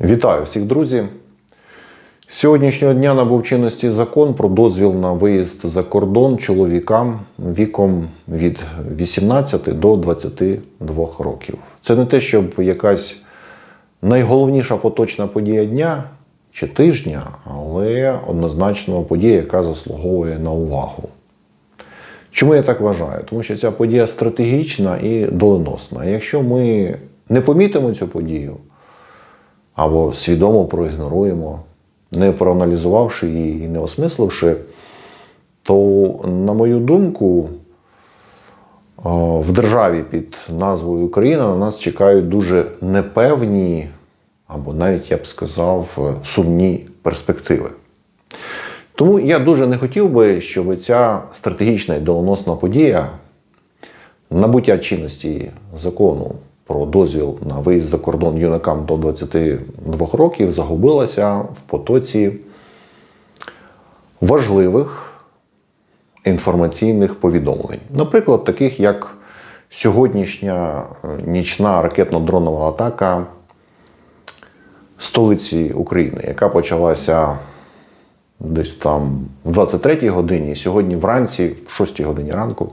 Вітаю всіх, друзі! З Сьогоднішнього дня набув чинності закон про дозвіл на виїзд за кордон чоловікам віком від 18 до 22 років. Це не те, щоб якась найголовніша поточна подія дня чи тижня, але однозначно подія, яка заслуговує на увагу. Чому я так вважаю? Тому що ця подія стратегічна і доленосна. Якщо ми не помітимо цю подію, або свідомо проігноруємо, не проаналізувавши її і не осмисливши, то, на мою думку, е, в державі під назвою Україна на нас чекають дуже непевні, або навіть я б сказав, сумні перспективи. Тому я дуже не хотів би, щоб ця стратегічна і доленосна подія набуття чинності закону про дозвіл на виїзд за кордон юнакам до 22 років загубилася в потоці важливих інформаційних повідомлень. Наприклад, таких як сьогоднішня е, нічна ракетно-дронова атака столиці України, яка почалася десь там в 23-й годині, сьогодні вранці, в 6-й годині ранку,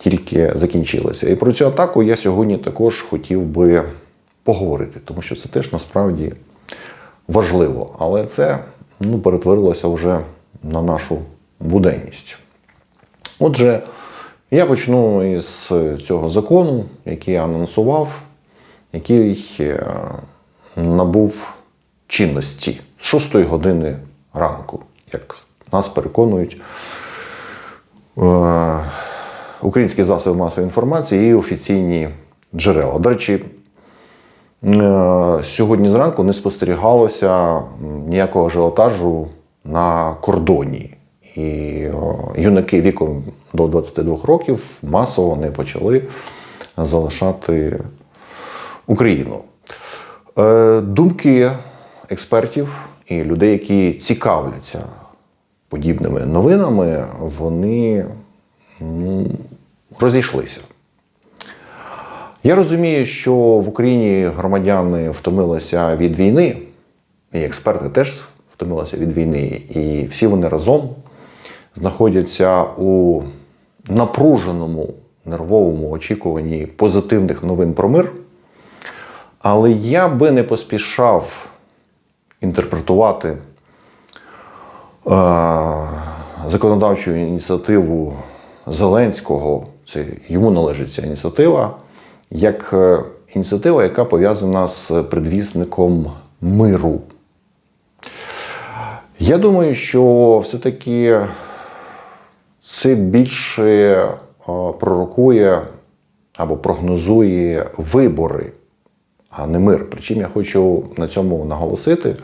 тільки закінчилася. І про цю атаку я сьогодні також хотів би поговорити, тому що це теж насправді важливо. Але це ну, перетворилося вже на нашу буденність. Отже, я почну із цього закону, який я анонсував, який е, набув чинності з 6 години ранку, як нас переконують е, українські засоби масової інформації і офіційні джерела. До речі, е, сьогодні зранку не спостерігалося ніякого ажіотажу на кордоні. І юнаки віком до 22 років масово не почали залишати Україну. Е, Думки експертів і людей, які цікавляться подібними новинами, вони розійшлися. Я розумію, що в Україні громадяни втомилися від війни, і експерти теж втомилися від війни, і всі вони разом знаходяться у напруженому нервовому очікуванні позитивних новин про мир. Але я би не поспішав інтерпретувати е, законодавчу ініціативу Зеленського, це йому належить ця ініціатива, як е, ініціатива, яка пов'язана з предвісником миру. Я думаю, що все-таки це більше е, пророкує або прогнозує вибори, а не мир. Причому я хочу на цьому наголосити,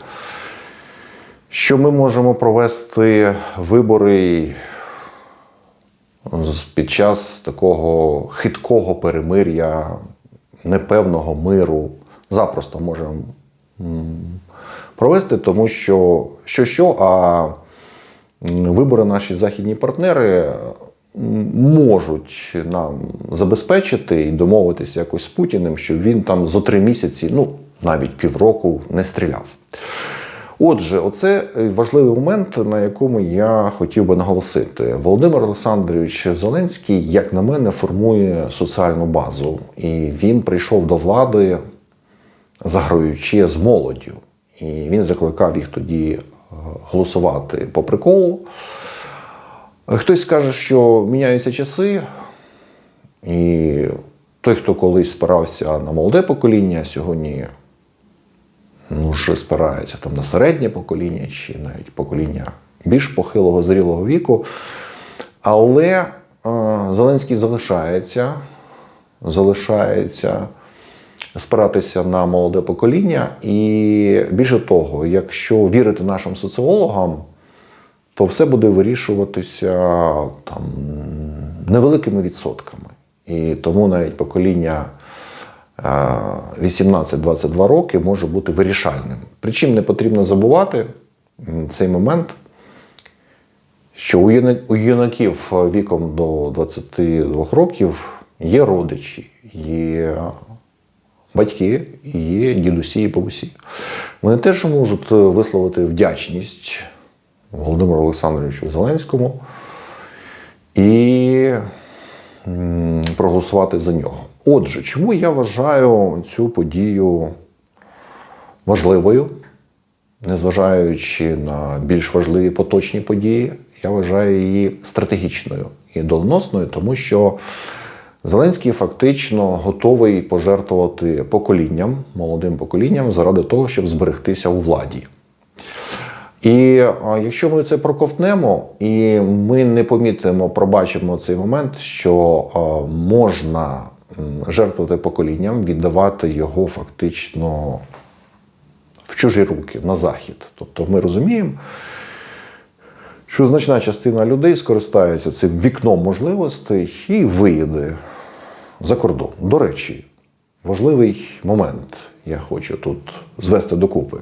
що ми можемо провести вибори під час такого хиткого перемир'я, непевного миру. Запросто можемо провести, тому що що, що а вибори наші західні партнери можуть нам забезпечити і домовитися якось з Путіним, щоб він там зо три місяці, ну навіть півроку, не стріляв. Отже, оце важливий момент, на якому я хотів би наголосити. Володимир Олександрович Зеленський, як на мене, формує соціальну базу, і він прийшов до влади, заграючи з молоддю. І він закликав їх тоді е, голосувати по приколу. Хтось скаже, що міняються часи, і той, хто колись спирався на молоде покоління, сьогодні ну, вже спирається там на середнє покоління чи навіть покоління більш похилого зрілого віку. Але е, Зеленський залишається, залишається спиратися на молоде покоління. І більше того, якщо вірити нашим соціологам, то все буде вирішуватися там невеликими відсотками. І тому навіть покоління 18-22 роки може бути вирішальним. Причому не потрібно забувати цей момент, що у юнаків віком до 22 років є родичі, є батьки, є дідусі і бабусі. Вони теж можуть висловити вдячність Володимиру Олександровичу Зеленському і проголосувати за нього. Отже, чому я вважаю цю подію важливою, незважаючи на більш важливі поточні події, я вважаю її стратегічною і доленосною, тому що Зеленський фактично готовий пожертвувати поколінням, молодим поколінням, заради того, щоб зберегтися у владі. І а, якщо ми це проковтнемо, і ми не помітимо, пробачимо цей момент, що а, можна жертвувати поколінням, віддавати його фактично в чужі руки на захід. Тобто ми розуміємо, що значна частина людей скористається цим вікном можливостей і виїде за кордон. До речі, важливий момент я хочу тут звести докупи.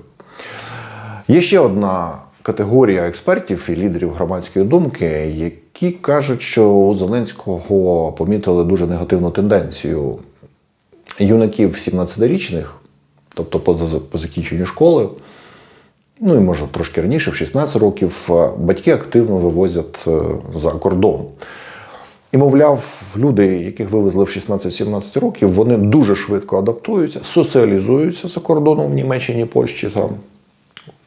Є ще одна категорія експертів і лідерів громадської думки, які кажуть, що у Зеленського помітили дуже негативну тенденцію юнаків 17-річних, тобто по, закінченню школи, ну і може трошки раніше, в 16 років, батьки активно вивозять е, за кордон. І, мовляв, люди, яких вивезли в 16-17 років, вони дуже швидко адаптуються, соціалізуються за кордоном в Німеччині, Польщі, там,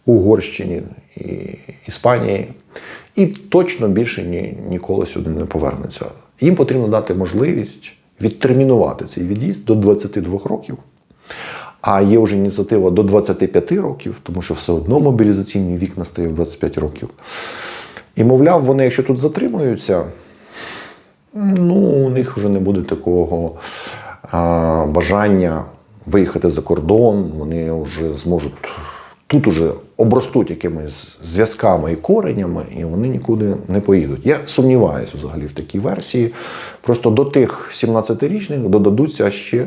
Угорщині і Іспанії, і точно більше ні, ніколи сюди не повернуться. Їм потрібно дати можливість відтермінувати цей від'їзд до 22 років. А є вже ініціатива до 25 років, тому що все одно мобілізаційний вік настає в 25 років. І, мовляв, вони, якщо тут затримуються, ну, у них вже не буде такого а, бажання виїхати за кордон, вони вже зможуть тут уже обростуть якимись зв'язками і коренями, і вони нікуди не поїдуть. Я сумніваюся взагалі в такій версії. Просто до тих 17-річних додадуться ще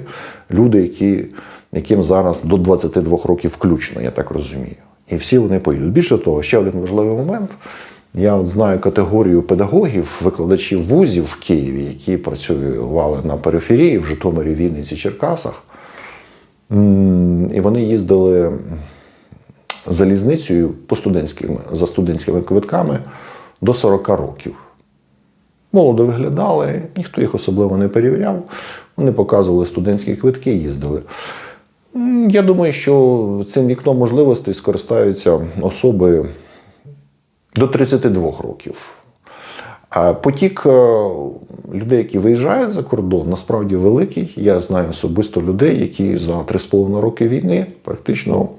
люди, які, яким зараз до 22 років включно, я так розумію. І всі вони поїдуть. Більше того, ще один важливий момент. Я от знаю категорію педагогів, викладачів вузів в Києві, які працювали на периферії в Житомирі, Вінниці, Черкасах. І вони їздили залізницею по студентським, за студентськими квитками до 40 років. Молодо виглядали, ніхто їх особливо не перевіряв. Вони показували студентські квитки і їздили. Я думаю, що цим вікном можливостей скористаються особи до 32 років. А Потік е, людей, які виїжджають за кордон, насправді великий. Я знаю особисто людей, які за 3,5 роки війни практично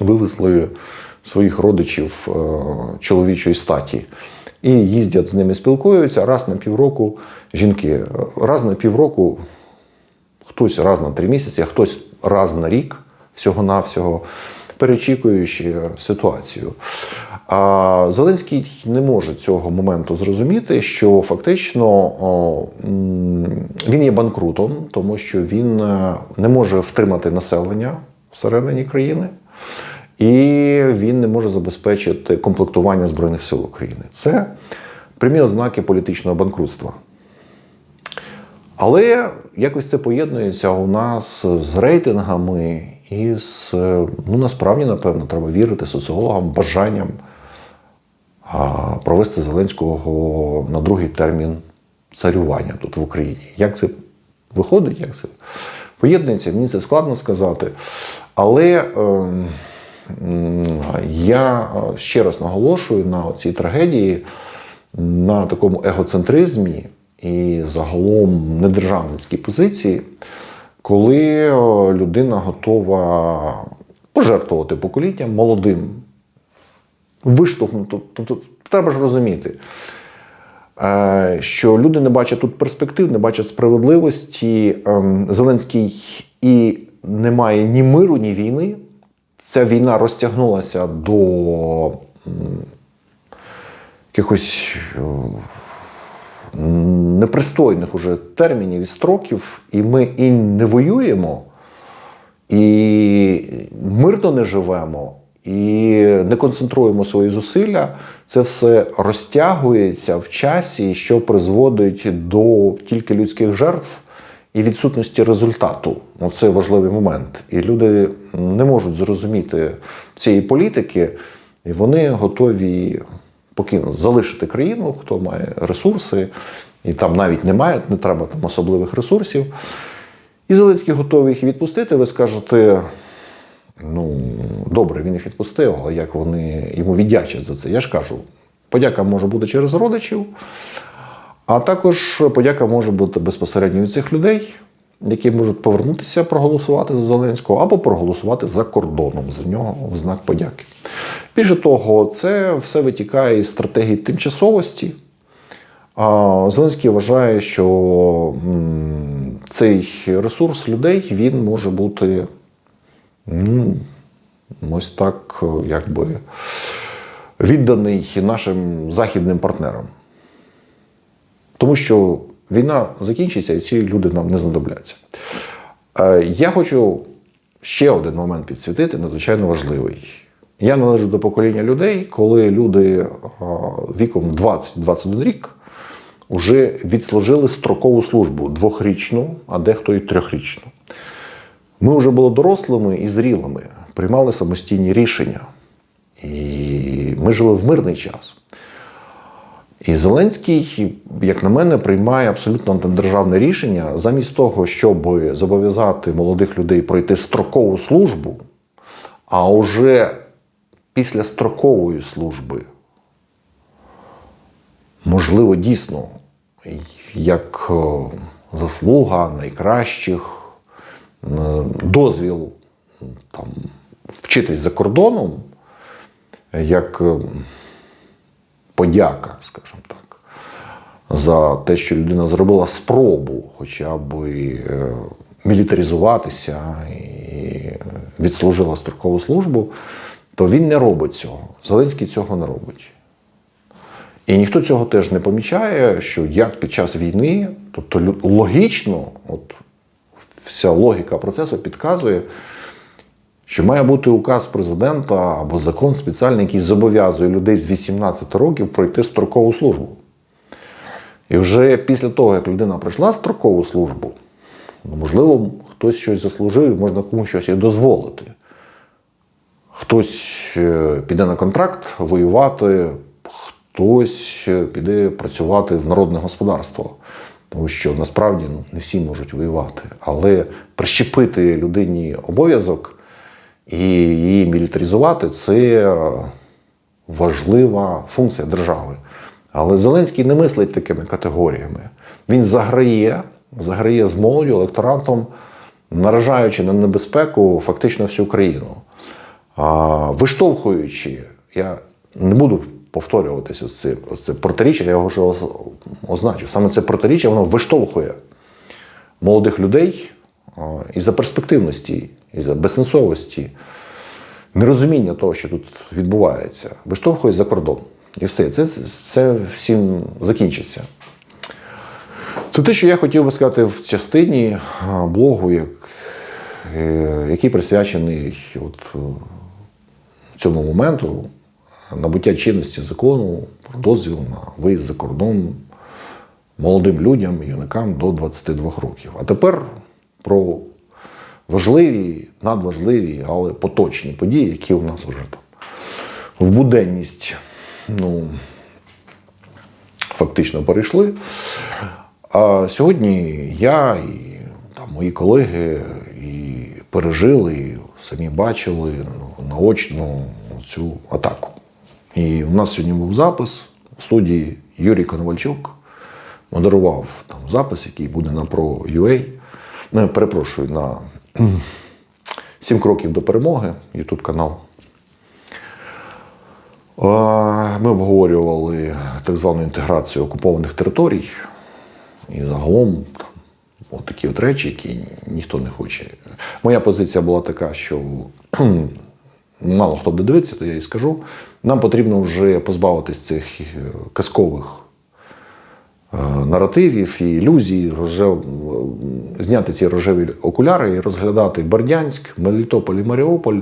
вивезли своїх родичів е, чоловічої статі. І їздять з ними, спілкуються раз на півроку жінки, раз на півроку, хтось раз на три місяці, а хтось раз на рік всього-навсього, перечікуючи ситуацію. А Зеленський не може цього моменту зрозуміти, що фактично він є банкрутом, тому що він е, не може втримати населення всередині країни. І він не може забезпечити комплектування Збройних сил України. Це прямі ознаки політичного банкрутства. Але якось це поєднується у нас з рейтингами і з, ну насправді, напевно, треба вірити соціологам, бажанням провести Зеленського на другий термін царювання тут в Україні. Як це виходить, як це поєднується, мені це складно сказати. Але. М, Я е, ще раз наголошую на цій трагедії, на такому егоцентризмі і загалом недержавницькій позиції, коли е, людина готова пожертвувати поколінням молодим, виштовхнути. Тобто треба ж розуміти, е, що люди не бачать тут перспектив, не бачать справедливості. Ем, Зеленський і не має ні миру, ні війни. Ця війна розтягнулася до якихось е, непристойних уже термінів і строків, і ми і не воюємо, і мирно не живемо, і не концентруємо свої зусилля. Це все розтягується в часі, що призводить до тільки людських жертв і відсутності результату. Оце важливий момент. І люди не можуть зрозуміти цієї політики, і вони готові покинути, залишити країну, хто має ресурси, і там навіть немає, не треба там особливих ресурсів. І Зеленський готовий їх відпустити. Ви скажете, ну добре, він їх відпустив, але як вони йому віддячать за це? Я ж кажу, подяка може бути через родичів, а також подяка може бути безпосередньо від цих людей, які можуть повернутися, проголосувати за Зеленського або проголосувати за кордоном за нього в знак подяки. Більше того, це все витікає із стратегії тимчасовості. А Зеленський вважає, що цей ресурс людей він може бути ну, ось так, е, якби відданий нашим західним партнерам. Тому що війна закінчиться, і ці люди нам не знадобляться. Е, Я хочу ще один момент підсвітити, надзвичайно важливий. Я належу до покоління людей, коли люди е, віком 20-21 рік вже відслужили строкову службу двохрічну, а дехто і трьохрічну. Ми вже були дорослими і зрілими, приймали самостійні рішення. І ми жили в мирний час. І Зеленський, як на мене, приймає абсолютно антидержавне рішення. Замість того, щоб зобов'язати молодих людей пройти строкову службу, а уже після строкової служби, можливо, дійсно, як е, заслуга найкращих, е, дозвіл там, вчитись за кордоном, як е, подяка, скажімо так, за те, що людина зробила спробу хоча б е, мілітаризуватися і відслужила строкову службу, то він не робить цього. Зеленський цього не робить. І ніхто цього теж не помічає, що як під час війни, тобто логічно, от вся логіка процесу підказує, що має бути указ президента або закон спеціальний, який зобов'язує людей з 18 років пройти строкову службу. І вже після того, як людина пройшла строкову службу, ну, можливо, хтось щось заслужив, можна комусь щось і дозволити. Хтось е, піде на контракт воювати, хтось е, піде працювати в народне господарство. Тому що насправді ну, не всі можуть воювати. Але прищепити людині обов'язок і її мілітаризувати це е, важлива функція держави. Але Зеленський не мислить такими категоріями. Він заграє, заграє з молоддю, електоратом, наражаючи на небезпеку фактично всю країну. Виштовхуючи, я не буду повторюватися ось це, це протиріччя, я його вже означив. Саме це протиріччя воно виштовхує молодих людей а, із-за перспективності, із-за безсенсовості, нерозуміння того, що тут відбувається, виштовхує за кордон. І все, це, це всім закінчиться. Це те, що я хотів би сказати в частині блогу, як, е, який присвячений от, е, цьому моменту набуття чинності закону про дозвіл на виїзд за кордон молодим людям, юнакам до 22 років. А тепер про важливі, надважливі, але поточні події, які у нас вже там в буденність ну, фактично перейшли. А сьогодні я і там, мої колеги і пережили, і самі бачили ну, наочно цю атаку. І у нас сьогодні був запис в студії Юрій Коновальчук модерував там запис, який буде на Pro.ua. Не, перепрошую, на «7 кроків до перемоги, YouTube канал. Ми обговорювали так звану інтеграцію окупованих територій. І загалом там, от такі от речі, які ніхто не хоче. Моя позиція була така, що мало хто буде дивитися, то я і скажу. Нам потрібно вже позбавитись цих е, казкових наративів і ілюзій, рожев... зняти ці рожеві окуляри і розглядати Бердянськ, Мелітополь і Маріуполь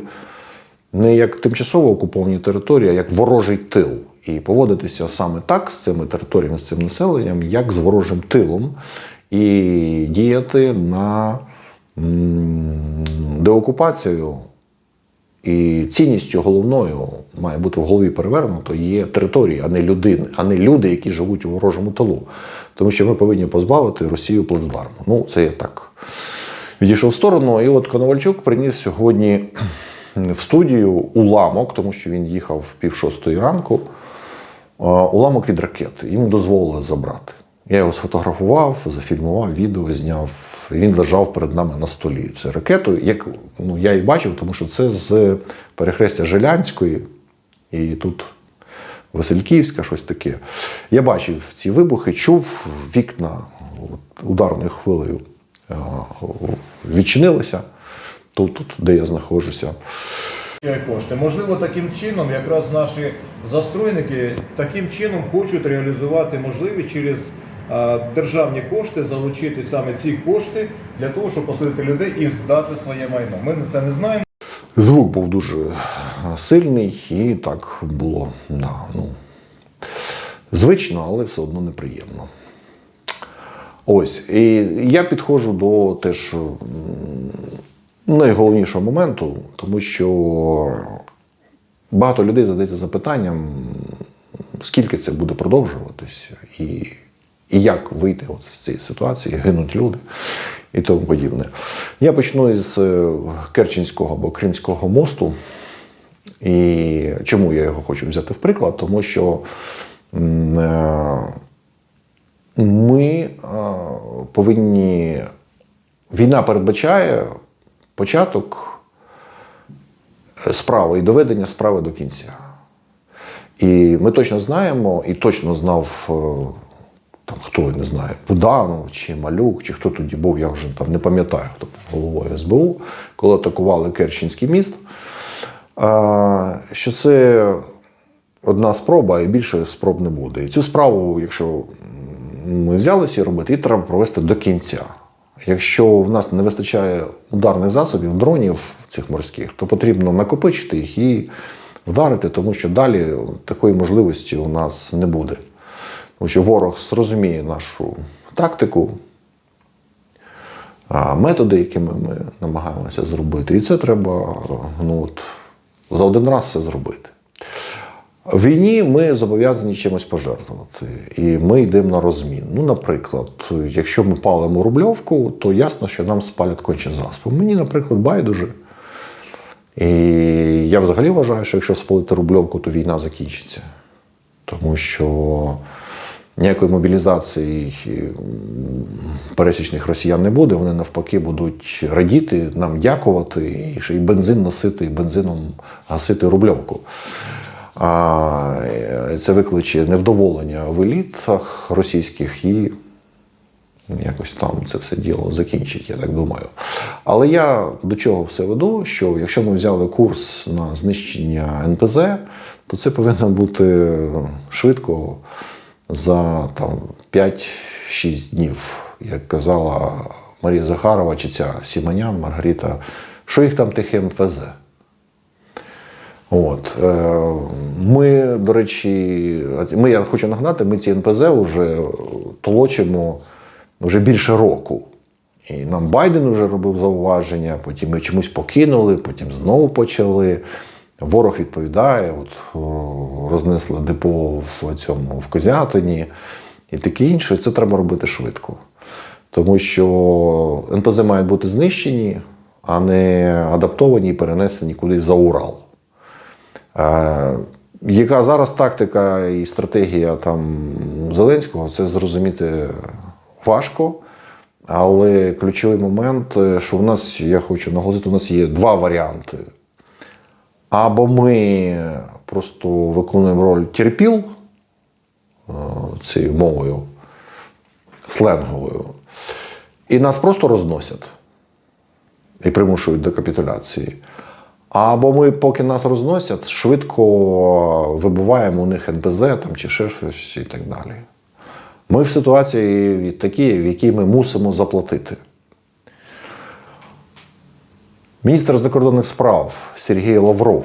не як тимчасово окуповані території, а як ворожий тил. І поводитися саме так з цими територіями, з цим населенням, як з ворожим тилом. і діяти на деокупацію. І цінністю головною має бути в голові перевернуто є території, а не людини, а не люди, які живуть у ворожому тилу. Тому що ми повинні позбавити Росію плацдарму. Ну, це я так відійшов в сторону. І от Коновальчук приніс сьогодні в студію уламок, тому що він їхав пів шостої ранку. Уламок від ракети. Йому дозволили забрати. Я його сфотографував, зафільмував, відео зняв. Він лежав перед нами на столі. Це ракету, як ну, я і бачив, тому що це з перехрестя Жилянської, і тут Васильківська, щось таке. Я бачив ці вибухи, чув вікна ударною хвилею відчинилися тут, тут, де я знаходжуся. кошти. Можливо, таким чином якраз наші застройники таким чином хочуть реалізувати можливість через е, державні кошти залучити саме ці кошти для того, щоб посадити людей і здати своє майно. Ми на це не знаємо. Звук був дуже сильний, і так було да, ну, звично, але все одно неприємно. Ось. І я підходжу до теж найголовнішого моменту, тому що багато людей задається запитанням, скільки це буде продовжуватись, і, і як вийти от з цієї ситуації, гинуть люди і тому подібне. Я почну із е, Керченського або Кримського мосту. І чому я його хочу взяти в приклад? Тому що е, ми е, повинні. Війна передбачає початок справи і доведення справи до кінця. І ми точно знаємо, і точно знав там хто не знаю, Буданов чи Малюк, чи хто тоді був, я вже там не пам'ятаю, хто був головою СБУ, коли атакували Керченський міст. Що це одна спроба і більше спроб не буде. І цю справу, якщо ми взялися її робити, її треба провести до кінця. Якщо в нас не вистачає ударних засобів, дронів цих морських, то потрібно накопичити їх і вдарити, тому що далі такої можливості у нас не буде. Тому що ворог зрозуміє нашу тактику, методи, якими ми намагаємося зробити. І це треба ну, от, за один раз все зробити. В війні ми зобов'язані чимось пожертвувати, і ми йдемо на розмін. Ну, наприклад, якщо ми палимо рубльовку, то ясно, що нам спалять конче заспу. Мені, наприклад, байдуже. І я взагалі вважаю, що якщо спалити рубльовку, то війна закінчиться. Тому що ніякої мобілізації пересічних росіян не буде. Вони навпаки будуть радіти, нам дякувати, і ще й бензин носити, і бензином гасити рубльовку. А е, це викличе невдоволення в елітах російських і якось там це все діло закінчить, я так думаю. Але я до чого все веду, що якщо ми взяли курс на знищення НПЗ, то це повинно бути швидко за там, 5-6 днів, як казала Марія Захарова чи ця Сіманян, Маргарита, що їх там тих НПЗ? От. е, Ми, до речі, ми, я хочу нагадати, ми ці НПЗ вже толочимо вже більше року. І нам Байден вже робив зауваження, потім ми чомусь покинули, потім знову почали. Ворог відповідає, от рознесли депо в цьому в Козятині і таке інше. Це треба робити швидко. Тому що НПЗ мають бути знищені, а не адаптовані і перенесені кудись за Урал. Е, Яка зараз тактика і стратегія там Зеленського, це зрозуміти важко. Але ключовий момент, е, що в нас, я хочу наголосити, у нас є два варіанти. Або ми просто виконуємо роль терпіл е, цією мовою сленговою, і нас просто розносять і примушують до капітуляції. Або ми, поки нас розносять, швидко вибиваємо у них НПЗ там, чи ще щось і так далі. Ми в ситуації від такій, в якій ми мусимо заплатити. Міністр закордонних справ Сергій Лавров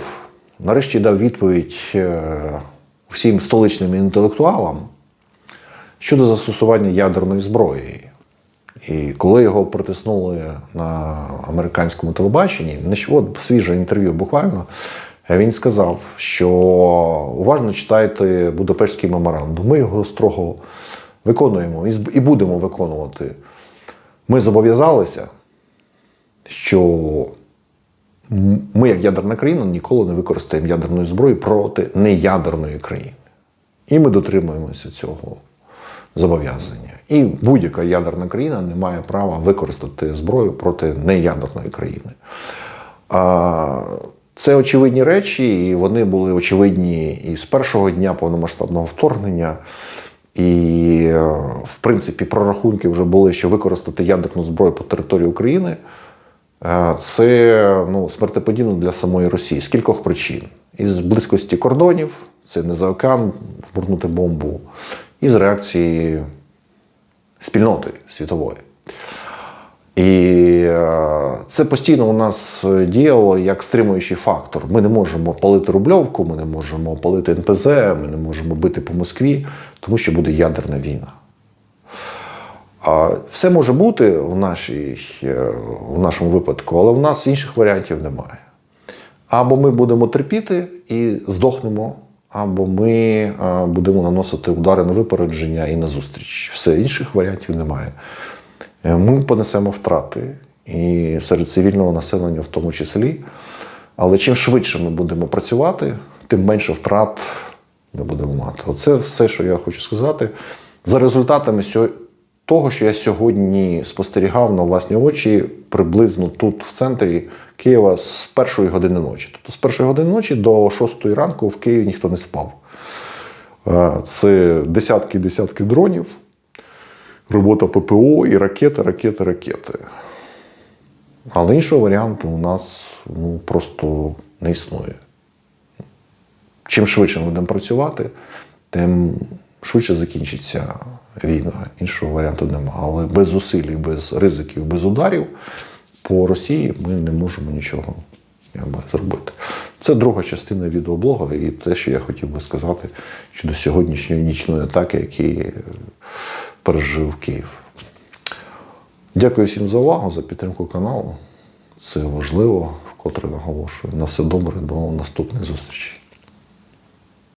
нарешті дав відповідь е, всім столичним інтелектуалам щодо застосування ядерної зброї. І коли його притиснули на американському телебаченні, от свіже інтерв'ю буквально, він сказав, що уважно читайте Будапештський меморандум. Ми його строго виконуємо і будемо виконувати. Ми зобов'язалися, що ми, як ядерна країна, ніколи не використаємо ядерної зброї проти неядерної країни. І ми дотримуємося цього зобов'язання. І будь-яка ядерна країна не має права використати зброю проти неядерної країни. Це очевидні речі, і вони були очевидні і з першого дня повномасштабного вторгнення. І, е, в принципі, прорахунки вже були, що використати ядерну зброю по території України це ну, смертеподібно для самої Росії з кількох причин. Із близькості кордонів, це не за океан бурнути бомбу, і з реакції спільноти світової. І е, це постійно у нас діяло як стримуючий фактор. Ми не можемо палити рубльовку, ми не можемо палити НПЗ, ми не можемо бити по Москві, тому що буде ядерна війна. А Все може бути в, нашій, е, в нашому випадку, але в нас інших варіантів немає. Або ми будемо терпіти і здохнемо, або ми е, будемо наносити удари на випередження і на зустріч. Все інших варіантів немає. Е, Ми понесемо втрати і серед цивільного населення в тому числі. Але чим швидше ми будемо працювати, тим менше втрат ми будемо мати. Оце все, що я хочу сказати. За результатами того, що я сьогодні спостерігав на власні очі, приблизно тут, в центрі Києва, з першої години ночі. Тобто з першої години ночі до шостої ранку в Києві ніхто не спав. Е, Це десятки десятки дронів, робота ППО і ракети, ракети, ракети. Але іншого варіанту у нас ну, просто не існує. Чим швидше ми будемо працювати, тим швидше закінчиться війна. Іншого варіанту немає. Але без зусиль, без ризиків, без ударів по Росії ми не можемо нічого зробити. Це друга частина відеоблога і те, що я хотів би сказати щодо сьогоднішньої нічної атаки, які пережив Київ. Дякую всім за увагу, за підтримку каналу. Це важливо, вкотре наголошую. На все добре, до наступних зустрічей.